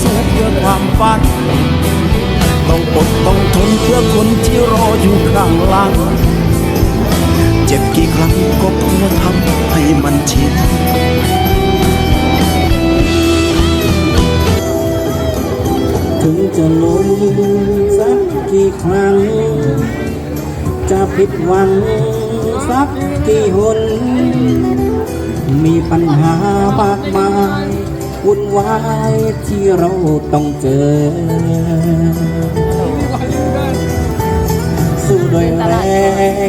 สู้เพื่อความฝัน ต้องอดต้องทนเพื่อคนที่รออยู่ข้างหลัง เจ็บกี่ครั้งก็เพื่อทำให้มันชินถึงจะล้มสักกี่ครั้ง จะผิดหวังสักกี่หนมีปัญหามากมาย วุ่นวายที่เราต้องเจอ สู้ด้วยแร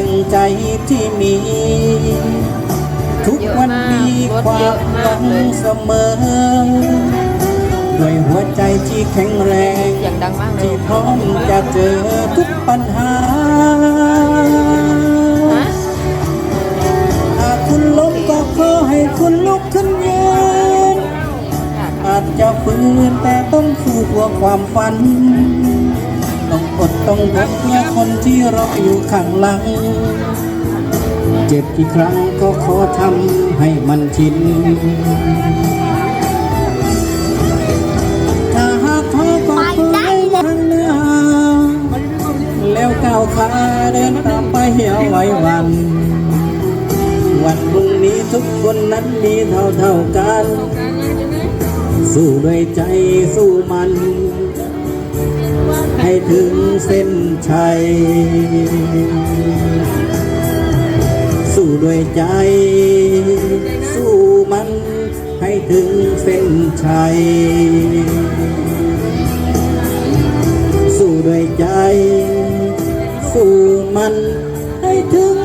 งใจที่มี ทุกวันมีความหวังเสมอ ด้วยหัวใจที่แข็งแรงเสียงดังมากเลยที่พร้อมจะเจอทุกปัญหาฮะหากคุณล้มก็ขอให้คุณลุกขึ้นยืนอาจจะฝืนแต่ต้องสู้เพื่อความฝัน ต้องอดต้องทนเพื่อคนที่รออยู่ข้างหลัง เจ็บกี่ครั้งก็ขอทำให้มันชินถ้าหากท้อก็ฝืนวันหน้าแล้วก้าวขาเดินตามไปเอาไว้วันวันพรุ่งนี้ทุกคนนั้นมีเท่าเท่ากัน สู้ด้วยใจสู้มัน ให้ถึงเส้นชัย สู้ด้วยใจ สู้มัน ให้ถึงเส้นชัย สู้ด้วยใจ สู้มันให้ถึง